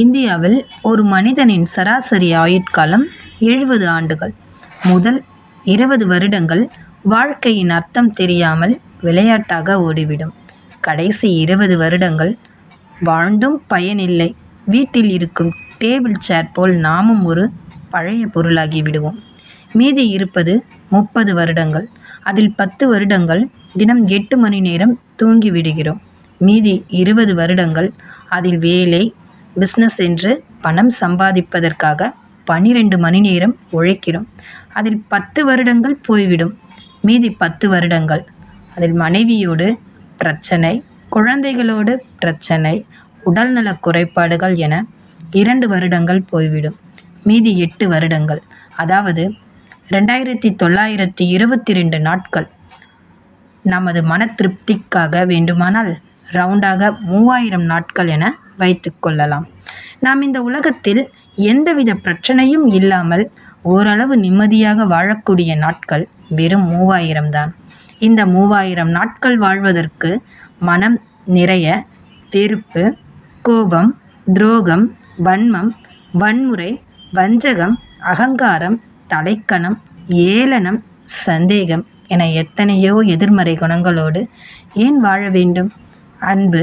இந்தியாவில் ஒரு மனிதனின் சராசரி ஆயுட்காலம் எழுபது ஆண்டுகள். முதல் இருபது வருடங்கள் வாழ்க்கையின் அர்த்தம் தெரியாமல் விளையாட்டாக ஓடிவிடும். கடைசி இருபது வருடங்கள் வாழ்ந்தும் பயனில்லை. வீட்டில் இருக்கும் டேபிள் சேர் போல் நாமும் ஒரு பழைய பொருளாகி விடுவோம். மீதி இருப்பது முப்பது வருடங்கள். அதில் பத்து வருடங்கள் தினம் எட்டு மணி நேரம் தூங்கி விடுகிறோம். மீதி இருபது வருடங்கள் அதில் வேலை பிஸ்னஸ் என்று பணம் சம்பாதிப்பதற்காக பன்னிரெண்டு மணி நேரம் உழைக்கிறோம். அதில் பத்து வருடங்கள் போய்விடும். மீதி பத்து வருடங்கள். அதில் மனைவியோடு பிரச்சனை குழந்தைகளோடு பிரச்சனை உடல்நலக் குறைபாடுகள் என இரண்டு வருடங்கள் போய்விடும். மீதி எட்டு வருடங்கள். அதாவது ரெண்டாயிரத்தி தொள்ளாயிரத்தி இருபத்தி ரெண்டு நாட்கள். நமது மன திருப்திக்காக வேண்டுமானால் ரவுண்டாக மூவாயிரம் நாட்கள் என வைத்துக்கொள்ளலாம் நாம் இந்த உலகத்தில் எந்தவித பிரச்சனையும் இல்லாமல் ஓரளவு நிம்மதியாக வாழக்கூடிய நாட்கள் வெறும் மூவாயிரம் தான். இந்த மூவாயிரம் நாட்கள் வாழ்வதற்கு மனம் நிறைய வெறுப்பு கோபம் துரோகம் வன்மம் வன்முறை வஞ்சகம் அகங்காரம் தலைக்கணம் ஏளனம் சந்தேகம் என எத்தனையோ எதிர்மறை குணங்களோடு ஏன் வாழ வேண்டும்? அன்பு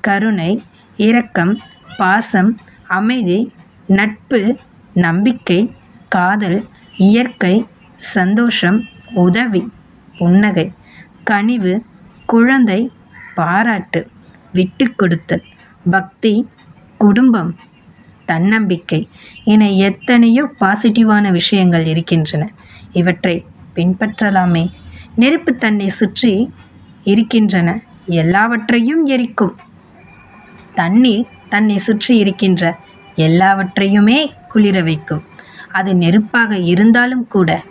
கருணை இரக்கம் பாசம் அமைதி நட்பு நம்பிக்கை காதல் இயற்கை சந்தோஷம் உதவி புன்னகை கனிவு குழந்தை பாராட்டு விட்டு கொடுத்தல் பக்தி குடும்பம் தன்னம்பிக்கை என எத்தனையோ பாசிட்டிவான விஷயங்கள் இருக்கின்றன. இவற்றை பின்பற்றலாமே. நெருப்பு தன்னை சுற்றி இருக்கின்றன. எல்லாவற்றையும் எரிக்கும். தண்ணீர் தன்னை சுற்றி இருக்கின்ற எல்லாவற்றையுமே குளிர வைக்கும். அது நெருப்பாக இருந்தாலும் கூட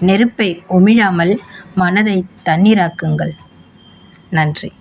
நெருப்பை உமிழாமல் மனதை தண்ணீராக்குங்கள். நன்றி.